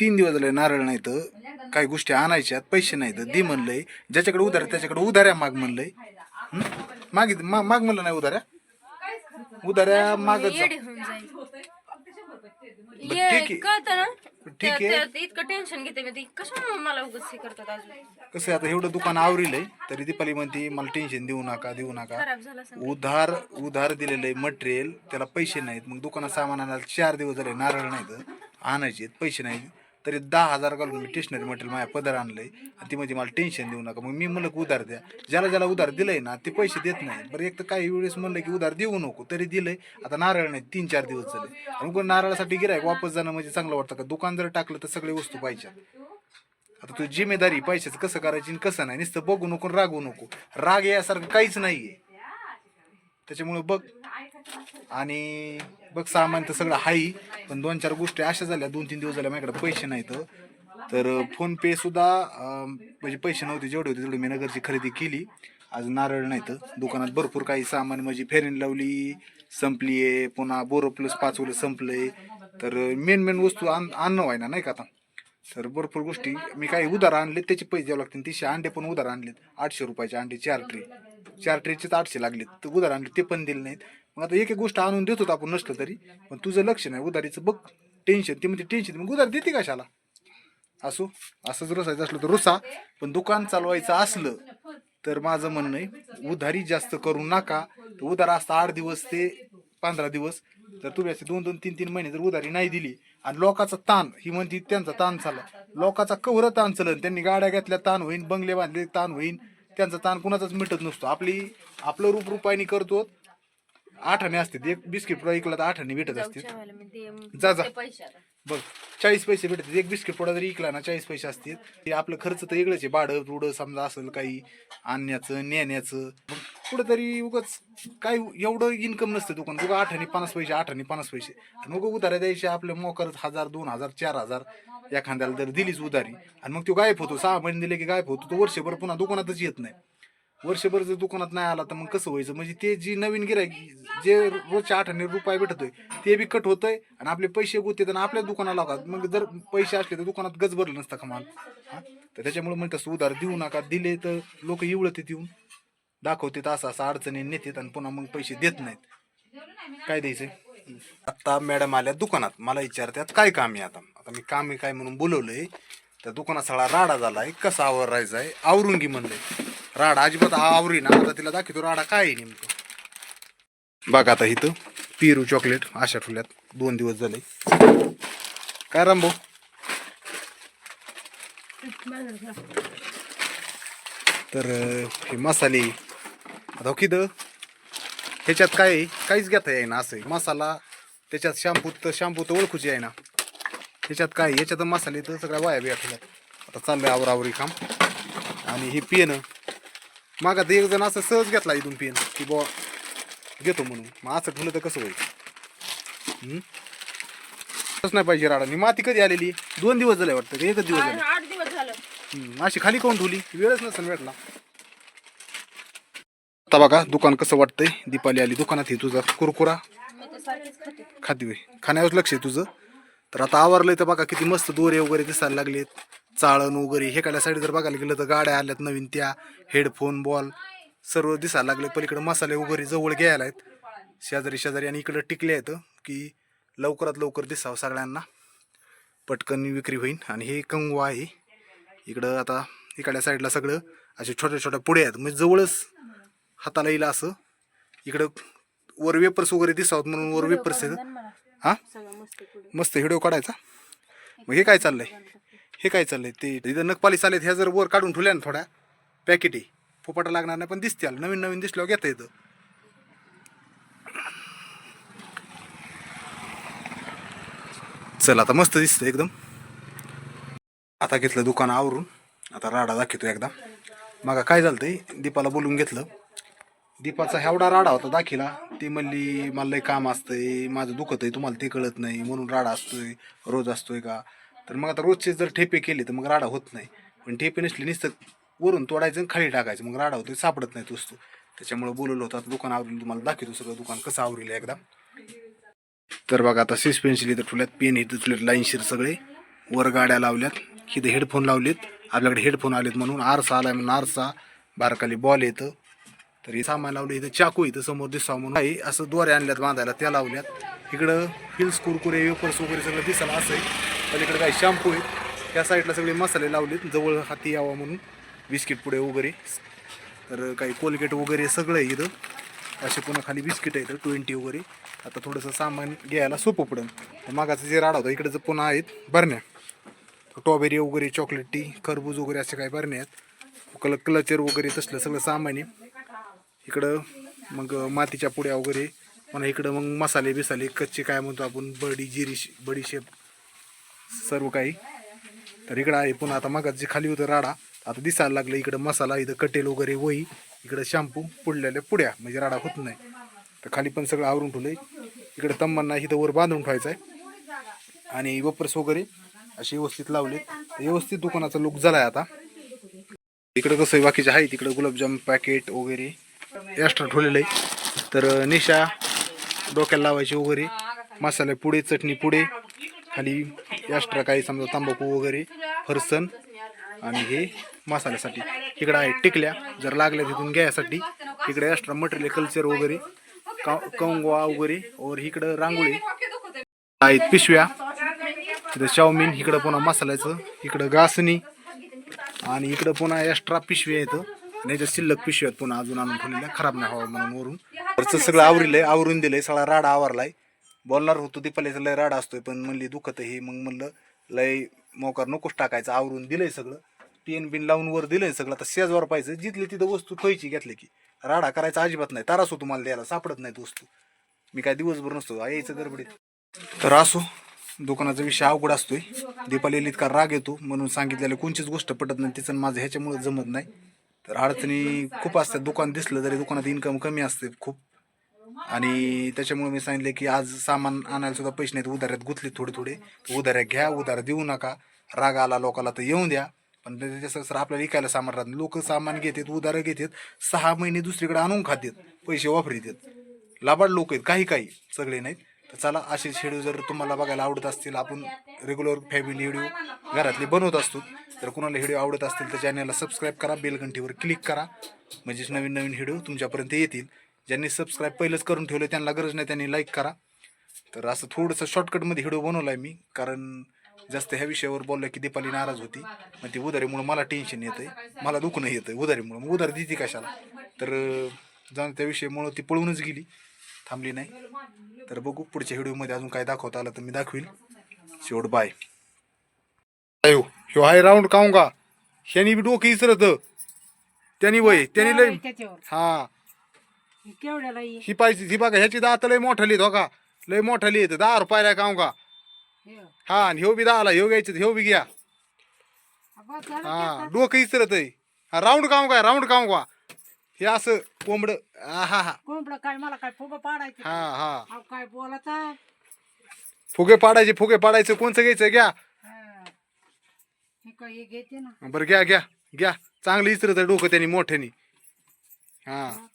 तीन दिवस झाले नारळ नाही तर काही गोष्टी आणायच्यात पैसे नाही तर दे म्हणलंय. ज्याच्याकडे उधार त्याच्याकडे उधाऱ्या माग म्हणलंय? मागित मा- माग म्हणलं नाही उधाऱ्या? उधाऱ्या मागत जा. जाईल. ठीक ये आहे. कळतं ना? ठीक आहे. त्या- त्या- इतकं टेन्शन घेते मी ती. कशा मला उगाच हे करतात अजून? कसं आहे आता एवढं दुकान आवरीलंय तरी दीपाली म्हणते मला टेन्शन देऊ नका देऊ नका. खराब झालं असं उधार उधार दिलेलं आहे मटेरियल त्याला पैसे नाहीत. मग दुकानात सामान आणायला चार दिवस झाले नारळ नाहीत आणायचे पैसे नाहीत. तरी दहा हजार घालून मी स्टेशनरी मटेरियल माझ्या पदर आणलंय. आणि ती म्हणजे मला टेन्शन देऊ नका. मग मी म्हणलं की उधार द्या. ज्याला ज्याला उधार दिलंय ना ते पैसे देत नाही. बरं एक तर काही वेळेस म्हणलं की उधार देऊ नको तरी दिलंय. आता नारळ नाही तीन चार दिवस झाले. आणि मग नारळासाठी गिरायक वापस जाणं म्हणजे चांगलं वाटतं का? दुकान जर टाकलं तर सगळी वस्तू पाहिजे आता तुझी जिम्मेदारी पैशाचं कसं करायची आणि कसं नाही? नुसतं बघू नको आणि रागवू नको. राग यासारखं काहीच नाहीये. त्याच्यामुळे बघ. आणि बघ सामान तर सगळं हाई पण दोन चार गोष्टी अशा झाल्या दोन तीन दिवस झाल्या माझ्याकडे पैसे नाहीत. तर फोन पे सुद्धा म्हणजे पैसे नव्हते जेवढे होते तेवढे मी नगरची खरेदी केली. आज नारळ नाहीत दुकानात भरपूर काही सामान म्हणजे फेरीन लावली संपली आहे पुन्हा बोरो प्लस पाच वलं संपलंय. तर मेन मेन वस्तू आण आणणं व्हायना नाही का आता? तर भरपूर गोष्टी मी काही उधार आणले त्याचे पैसे द्यावे लागतील तिशे अंडे पण उधार आणलेत आठशे रुपयाचे अंडे चार ट्रे चार ट्रेचेच आठशे लागलेत. तर उधार आणले ते पण दिले नाहीत. मग आता एक एक गोष्ट आणून देत होतो आपण नसलं तरी. पण तुझं लक्ष नाही उधारीचं बघ. टेन्शन ते म्हणजे टेन्शन मग उधार देते कशाला? असो. असंच रुसायचं असलं तर रुसा. पण दुकान चालवायचं असलं तर माझं म्हणणं आहे उधारी जास्त करू नका. तर उधार असतं आठ दिवस ते पंधरा दिवस. तर तुम्ही असे दोन दोन तीन तीन महिने जर उधारी नाही दिली आणि लोकांचा ताण ही म्हणती त्यांचा ताण चालला. लोकांचा कवर ताण चलन त्यांनी गाड्या घेतल्या ताण होईन बंगले बांधले ताण होईन. त्यांचा ताण कुणाचाच मिटत नसतो. आपली आपलं रूप रुपायनी करतो. आठाने असते एक बिस्किट पुडा इकला तर आठाने भेटत असते जा, जा. बघ चाळीस पैसे भेटतात. एक बिस्किट पुडा जरी इकला ना चाळीस पैसे असतील. ते आपलं खर्च तर वेगळंच आहे. भाडं रुडं समजा असेल काही आणण्याचं नेण्याचं. मग कुठंतरी उगाच काय एवढं इन्कम नसतं दुकान उगा आठ आणि पन्नास पैसे आठ आणि पन्नास पैसे. आणि मग उधाऱ्या द्यायचे आपल्या मोकर हजार दोन हजार चार हजार. एखाद्याला जर दिलीच उधारी आणि मग तो गायब होतो सहा महिने दिले की गायब होतो तो वर्षभर पुन्हा दुकानातच येत नाही. वर्षभर जर दुकानात नाही आला तर मग कसं व्हायचं? म्हणजे ते जी नवीन गिराय जे रोजच्या आठ आणि रुपये भेटतोय ते बी कट होतंय आणि आपले पैसे गुते आणि आपल्या दुकानाला लागतात मग जर पैसे असले तर दुकानात गज भरलं नसतं का माल? तर त्याच्यामुळे म्हणतात असं उधार देऊ नका दिले तर लोक इवळते येऊन दाखवतात असं असं अडचणी नेतात आणि पुन्हा मग पैसे देत नाहीत. काय द्यायचंय? आता मॅडम आल्या दुकानात. मला विचारतात काय काम आहे आता? आता मी काम आहे काय म्हणून बोलवलंय. त्या दुकानात सगळा राडा झालाय कसा आवरायचा आहे आवरून घे म्हणलंय. राडा अजिबात आवरी ना आता तिला दाखवतो राडा काय आहे नेमकं. बघ आता इथं पेरू चॉकलेट अशा ठुल्यात दोन दिवस झाले. काय रामभाऊ? तर अं, हे मसाले आता हो किती ह्याच्यात काय आहे? काहीच घेता येईना असं आहे. मसाला त्याच्यात शॅम्पू तर शॅम्पू तर ओळखूची आहे ना ह्याच्यात काय? याच्यात मसाले तर सगळ्या वाया बिया ठेवल्यात आता चाललंय आवरावरी काम. आणि हे पेनं मग आता एक जण असं सहज घेतला इथून पेन की बुवा घेतो म्हणून. मग असं ठेवलं तर कसं होईल? तसं नाही पाहिजे राडा. मी माती कधी आलेली? दोन दिवस झाले वाटतं एकच दिवस झाले. आठ दिवस झालं. अशी खाली कोण ठेवली? वेळच नसेल भेटला. आता बघा दुकान कसं वाटतंय? दीपाली आली दुकानात हे तुझा कुरकुरा. खाते. खाण्यावर लक्ष आहे तुझं. तर आता आवरलं तर बघा किती मस्त दोरे वगैरे दिसायला लागलेत. चाळण वगैरे हे काढल्या साईड जर बघायला गेलं तर गाड्या आल्यात नवीन त्या हेडफोन बॉल सर्व दिसायला लागले पलीकडे मसाले वगैरे जवळ घ्यायला आहेत. शेजारी शेजारी आणि इकडं टिकले आहेत की लवकरात लवकर दिसावं सगळ्यांना. पटकन विक्री होईल आणि हे कंगवा आहे. इकडं आता इकडल्या साईडला सगळं असे छोट्या छोट्या पुढे आहेत. म्हणजे जवळच हाताला येईल असं. इकडं वर वेपर्स वगैरे दिसावत म्हणून वर वेपर्स आहेत हा? मस्त व्हिडिओ काढायचा? मग हे काय चाललंय? हे काय चाललंय? ते इथं नखपाली चालेत ह्या जर वर काढून ठेवल्या ना थोड्या पॅकेटी फुपाटा लागणार नाही पण दिसतील नवीन नवीन दिसल्यावर घेता येतं. चल आता मस्त दिसतं एकदम. आता घेतलं दुकान आवरून. आता राडा दाखवतो एकदा. मग काय झालं ते दीपाला बोलून घेतलं. दीपाचा एवढा राडा होता दाखिला. ती म्हणली मला लय काम असतंय माझं दुखत आहे तुम्हाला ते कळत नाही म्हणून राडा असतोय रोज असतोय का? तर मग आता रोजचे जर ठेपे केले तर मग राडा होत नाही. पण ठेपे नसले नुसतं वरून तोडायचं आणि खाली टाकायचं मग राडा होतोय सापडत नाही वस्तू. त्याच्यामुळे बोलवलं होतं आता दुकान आवरलं तुम्हाला दाखवतो सगळं दुकान कसं आवरेल एकदा. तर बघा आता सिस पेन्सिल इथं ठुल्यात पेन इथं ठुल्यात लाईनशीर सगळे. वर गाड्या लावल्यात इथं हेडफोन लावलेत. आपल्याकडे हेडफोन आलेत म्हणून आरसा आलाय म्हणून आरसा बारकाली बॉल येतं. तर हे सामान लावलं इथं चाकू इथं समोर दिसावं म्हणून. काही असं दोरे आणल्यात बांधायला त्या लावल्यात. इकडं हिल्स कुरकुरे वेपर्स वगैरे सगळं दिसायला असं आहे. पलीकडे काही शॅम्पू आहेत. त्या साईडला सगळे मसाले लावलेत जवळ हाती यावा म्हणून. बिस्किट पुडे वगैरे. तर काही कोलगेट वगैरे सगळं आहे इथं. असे पुन्हा खाली बिस्किट आहेत ट्वेंटी वगैरे. आता थोडंसं सामान घ्यायला सोपं पडेल. मागाचं जे राडा होता इकडचं पुन्हा आहेत बरण्या. स्ट्रॉबेरी वगैरे चॉकलेटी खरबूज वगैरे असे काही बरण्या आहेत. कल क्लचर वगैरे तसलं सगळं सामान आहे. इकडं मग मातीच्या पुड्या वगैरे म्हणा इकडं मग मसाले बिसाले कच्चे काय म्हणतो आपण बडी जिरी बडीशेप सर्व काही. तर इकडं आहे पुन्हा आता मगात जे खाली होतं राडा आता दिसायला लागलं इकडं मसाला इथं कटेल वगैरे वही इकडं शॅम्पू पुडलेल्या पुड्या म्हणजे राडा होत नाही. तर खाली पण सगळं आवरून ठेवलंय. इकडं तम्मांना इथं वर बांधून ठेवायचं आहे. आणि वपर्स वगैरे असे व्यवस्थित लावले व्यवस्थित दुकानाचा लुक आहे आता. इकडं कसं आहे बाकीचे आहे तिकडं गुलाबजाम पॅकेट वगैरे. एक्स्ट्रा ठेवलेलं आहे. तर निशा डोक्याला लावायची वगैरे. मसाले पुडे चटणी पुडे खाली एक्स्ट्रा काही समजा तंबाखू वगैरे फरसन आणि हे मसाल्यासाठी. इकडं आहे टिकल्या. जर लागल्या तिथून घ्यायसाठी. इकडे एक्स्ट्रा मटेरियल कल्चर वगैरे. का- कंगवा वगैरे. और इकडं रांगोळी. आहेत पिशव्या. तिथं चाऊमिन इकडं पुन्हा मसाल्याचं. इकडं घासणी. आणि इकडं पुन्हा एक्स्ट्रा पिशव्या येतं आणि शिल्लक पिशव्या आहेत पुन्हा अजून आणून ठेवलेल्या खराब नाही व्हावं म्हणून वरून. वरचं सगळं आवरिलंय आवरून दिलंय सगळा राडा आवरलाय. बोलणार होतो दीपालीचा लय राडा असतोय पण म्हणली दुखत हे मग म्हणलं लय मोकार नकोच टाकायचं आवरून दिलंय सगळं. टीन बिन लावून वर दिलंय सगळं आता शेजवर पाहिजे जिथली तिथं वस्तू ठेवायची घेतली की. राडा करायचा अजिबात नाही तारास होतो मला द्यायला सापडत नाहीत वस्तू. मी काय दिवसभर नसतो यायचं गडबडीत. तर असो दुकानाचा विषय अवघड असतोय. दीपालीला इतका राग येतो म्हणून सांगितलेलं कोणचीच गोष्ट पटत नाही तिचं माझं ह्याच्यामुळे जमत नाही. तर अडचणी खूप असतात. दुकान दिसलं तरी दुकानात इन्कम कमी असते खूप. आणि त्याच्यामुळे मी सांगितले की आज सामान आणायला सुद्धा पैसे नाहीत. उधाऱ्यात गुंतले थोडे थोडे उधाऱ्या घ्या उधार देऊ नका. राग आला लोकाला तर येऊन द्या. पण त्याच्या सर आपल्याला विकायला सामान राहत लोक सामान घेतात उधारं घेतात. सहा महिने दुसरीकडे आणून खातात. पैसे वापरतात लाबाड लोक आहेत काही काही सगळे नाहीत. तर चला असे शेड्यू जर तुम्हाला बघायला आवडत असतील आपण रेग्युलर फॅमिली व्हिडिओ घरातले बनवत असतो. तर कोणाला व्हिडिओ आवडत असतील तर चॅनलला सबस्क्राईब करा बेलघंटीवर क्लिक करा. म्हणजेच नवीन नवीन व्हिडिओ तुमच्यापर्यंत येतील. ज्यांनी सबस्क्राईब पहिलंच करून ठेवलं त्यांना गरज नाही त्यांनी लाईक करा. तर असं थोडंसं शॉर्टकटमध्ये व्हिडिओ बनवला आहे मी कारण जास्त ह्या विषयावर बोललं की दीपाली नाराज होती. मग ती उधारीमुळं मला टेन्शन येतं आहे मला दुखणं येतं आहे उधारीमुळं. मग उधारी देते कशाला? तर जाण जाऊन त्या विषयामुळं ती पळूनच गेली. थांबली नाही. तर बघू पुढच्या व्हिडिओमध्ये अजून काय दाखवता आलं तर मी दाखवील शेवट बाय अयो ह्यो हाय राऊंड का? ह्यानी बी डोकं इसरत. त्यांनी वय त्यांनी लय त्याच्यावर? हा. केवढ्याला ये ही पाहिजे ही बघा ह्याची दात लय मोठाली आहेत हो का? लय मोठाली येत दहा रुपयाला खाऊ का? हे. हा आणि ह्यो बी दहाला ह्यो घ्यायचं ह्यो बी घ्या. हा डोकं इसरत आहे हा राऊंड खाऊ का? राऊंड खाऊ का? हे असं कोंबड. हा हा. कोंबडं काय मला काय फुगं पाडायचं? हा हा. अहो, काय बोलाचा फुगे पाडायचे फुगे पाडायचं कोणचं घ्यायचं? घ्या. हे घेते ना. बरं घ्या घ्या घ्या. चांगलं इसरत डोकं त्यांनी मोठ्यानी. हा.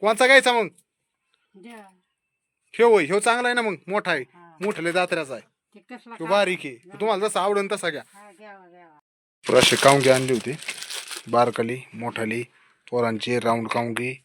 कोणचा घ्यायचा मग? द्या. ह्यो होय ह्यो चांगला आहे ना मग मोठा आहे. हा. मोठ्याला दात्र्याचा आहे. ते कसला तो काय? बारीक आहे. तुम्हाला जसा आवडन तसा घ्या. हा घ्यावा घ्यावा. तर असे काउंगे आणले होते. बारकाली मोठाली पोरांचे राऊंड काउंगे